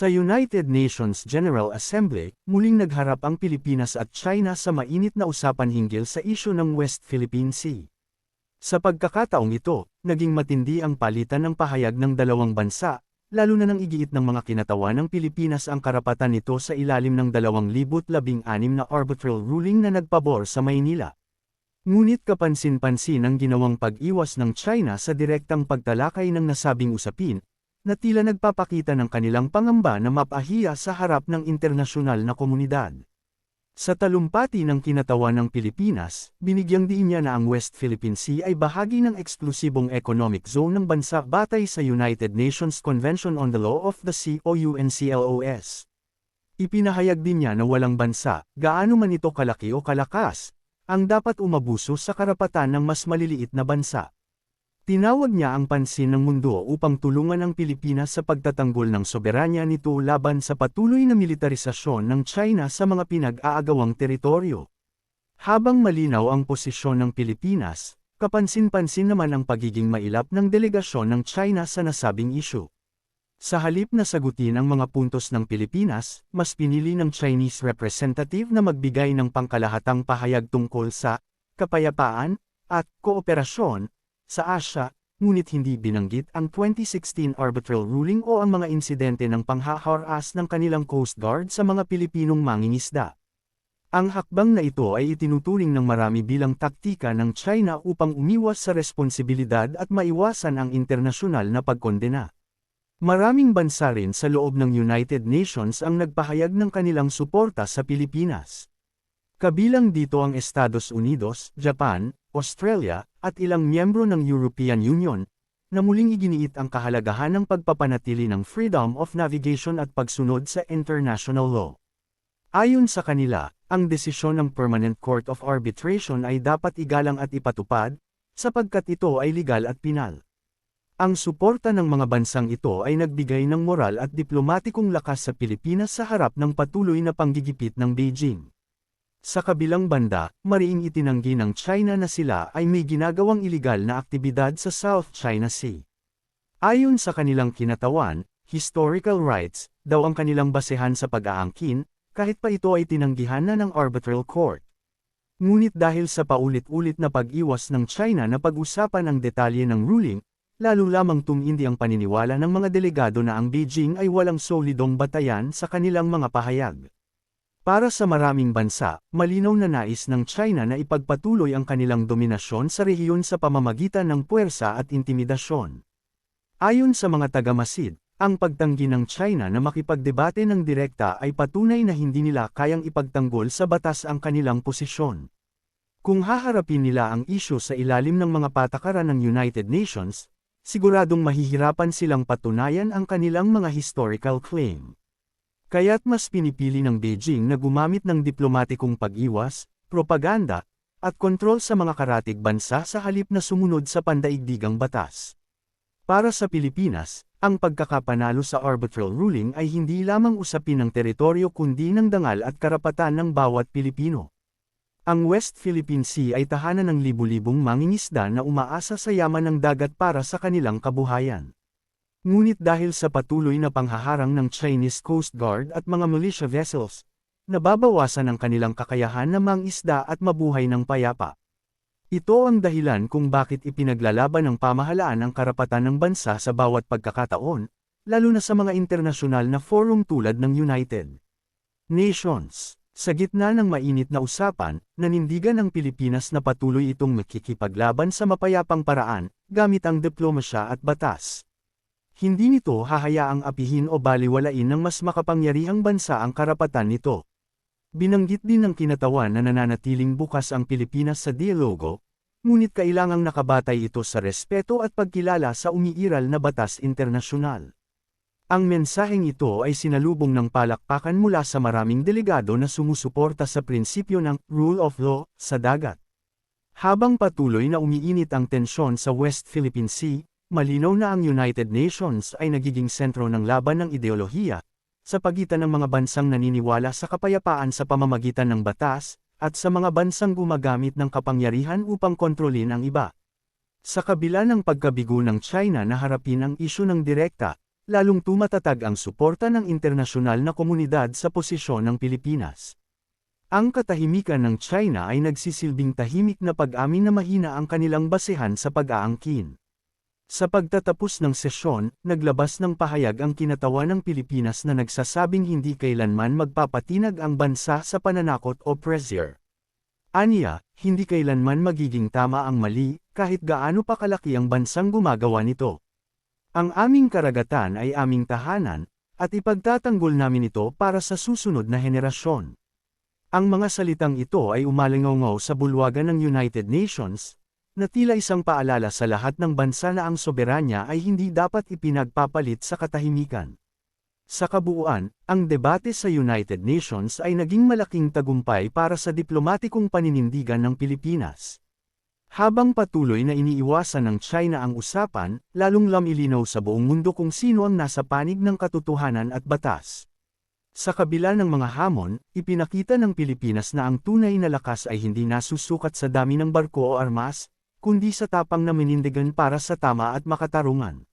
Sa United Nations General Assembly, muling nagharap ang Pilipinas at China sa mainit na usapan hinggil sa isyu ng West Philippine Sea. Sa pagkakataong ito, naging matindi ang palitan ng pahayag ng dalawang bansa, lalo na nang igiit ng mga kinatawa ng Pilipinas ang karapatan nito sa ilalim ng 2016 na arbitral ruling na nagpabor sa Maynila. Ngunit kapansin-pansin ang ginawang pag-iwas ng China sa direktang pagtalakay ng nasabing usapin, na tila nagpapakita ng kanilang pangamba na mapahiya sa harap ng internasyonal na komunidad. Sa talumpati ng kinatawan ng Pilipinas, binigyang diin niya na ang West Philippine Sea ay bahagi ng eksklusibong economic zone ng bansa batay sa United Nations Convention on the Law of the Sea o UNCLOS. Ipinahayag din niya na walang bansa, gaano man ito kalaki o kalakas, ang dapat umabuso sa karapatan ng mas maliliit na bansa. Tinawag niya ang pansin ng mundo upang tulungan ang Pilipinas sa pagtatanggol ng soberanya nito laban sa patuloy na militarisasyon ng China sa mga pinag-aagawang teritoryo. Habang malinaw ang posisyon ng Pilipinas, kapansin-pansin naman ang pagiging mailap ng delegasyon ng China sa nasabing isyu. Sa halip na sagutin ang mga puntos ng Pilipinas, mas pinili ng Chinese representative na magbigay ng pangkalahatang pahayag tungkol sa kapayapaan at kooperasyon sa Asya, ngunit hindi binanggit ang 2016 arbitral ruling o ang mga insidente ng panghaharas ng kanilang Coast Guard sa mga Pilipinong mangingisda. Ang hakbang na ito ay itinuturing ng marami bilang taktika ng China upang umiwas sa responsibilidad at maiwasan ang internasyonal na pagkondena. Maraming bansa rin sa loob ng United Nations ang nagpahayag ng kanilang suporta sa Pilipinas. Kabilang dito ang Estados Unidos, Japan, Australia, at ilang miyembro ng European Union, na muling iginiit ang kahalagahan ng pagpapanatili ng freedom of navigation at pagsunod sa international law. Ayon sa kanila, ang desisyon ng Permanent Court of Arbitration ay dapat igalang at ipatupad, sapagkat ito ay legal at pinal. Ang suporta ng mga bansang ito ay nagbigay ng moral at diplomatikong lakas sa Pilipinas sa harap ng patuloy na panggigipit ng Beijing. Sa kabilang banda, mariing itinanggi ng China na sila ay may ginagawang ilegal na aktibidad sa South China Sea. Ayon sa kanilang kinatawan, historical rights, daw ang kanilang basehan sa pag-aangkin, kahit pa ito ay tinanggihan na ng arbitral court. Ngunit dahil sa paulit-ulit na pag-iwas ng China na pag-usapan ang detalye ng ruling, lalo lamang tumindi ang paniniwala ng mga delegado na ang Beijing ay walang solidong batayan sa kanilang mga pahayag. Para sa maraming bansa, malinaw na nais ng China na ipagpatuloy ang kanilang dominasyon sa rehiyon sa pamamagitan ng puwersa at intimidasyon. Ayon sa mga tagamasid, ang pagtanggi ng China na makipagdebate ng direkta ay patunay na hindi nila kayang ipagtanggol sa batas ang kanilang posisyon. Kung haharapin nila ang isyu sa ilalim ng mga patakaran ng United Nations, siguradong mahihirapan silang patunayan ang kanilang mga historical claim. Kaya't mas pinipili ng Beijing na gumamit ng diplomatikong pag-iwas, propaganda, at kontrol sa mga karatig bansa sa halip na sumunod sa pandaigdigang batas. Para sa Pilipinas, ang pagkakapanalo sa arbitral ruling ay hindi lamang usapin ng teritoryo kundi ng dangal at karapatan ng bawat Pilipino. Ang West Philippine Sea ay tahanan ng libu-libong mangingisda na umaasa sa yaman ng dagat para sa kanilang kabuhayan. Ngunit dahil sa patuloy na panghaharang ng Chinese Coast Guard at mga militia vessels, nababawasan ang kanilang kakayahan na mangisda at mabuhay ng payapa. Ito ang dahilan kung bakit ipinaglalaban ng pamahalaan ang karapatan ng bansa sa bawat pagkakataon, lalo na sa mga internasyonal na forum tulad ng United Nations. Sa gitna ng mainit na usapan, nanindigan ang Pilipinas na patuloy itong makikipaglaban sa mapayapang paraan, gamit ang diplomasya at batas. Hindi nito hahayaang apihin o baliwalain ng mas makapangyarihang bansa ang karapatan nito. Binanggit din ng kinatawan na nananatiling bukas ang Pilipinas sa dialogo, ngunit kailangang nakabatay ito sa respeto at pagkilala sa umiiral na batas internasyonal. Ang mensaheng ito ay sinalubong ng palakpakan mula sa maraming delegado na sumusuporta sa prinsipyo ng rule of law sa dagat. Habang patuloy na umiinit ang tensyon sa West Philippine Sea, Malinaw na ang United Nations ay nagiging sentro ng laban ng ideolohiya, sa pagitan ng mga bansang naniniwala sa kapayapaan sa pamamagitan ng batas, at sa mga bansang gumagamit ng kapangyarihan upang kontrolin ang iba. Sa kabila ng pagkabigo ng China na harapin ang isyu ng direkta, lalong tumatatag ang suporta ng internasyonal na komunidad sa posisyon ng Pilipinas. Ang katahimikan ng China ay nagsisilbing tahimik na pag-amin na mahina ang kanilang basehan sa pag-aangkin. Sa pagtatapos ng sesyon, naglabas ng pahayag ang kinatawan ng Pilipinas na nagsasabing hindi kailanman magpapatinag ang bansa sa pananakot o pressure. Aniya, hindi kailanman magiging tama ang mali, kahit gaano pa kalaki ang bansang gumagawa nito. Ang aming karagatan ay aming tahanan, at ipagtatanggol namin ito para sa susunod na henerasyon. Ang mga salitang ito ay umalingaw sa bulwagan ng United Nations, na tila isang paalala sa lahat ng bansa na ang soberanya ay hindi dapat ipinagpapalit sa katahimikan. Sa kabuuan, ang debate sa United Nations ay naging malaking tagumpay para sa diplomatikong paninindigan ng Pilipinas. Habang patuloy na iniiwasan ng China ang usapan, lalong lamilinaw sa buong mundo kung sino ang nasa panig ng katotohanan at batas. Sa kabila ng mga hamon, ipinakita ng Pilipinas na ang tunay na lakas ay hindi nasusukat sa dami ng barko o armas, kundi sa tapang na minindigan para sa tama at makatarungan.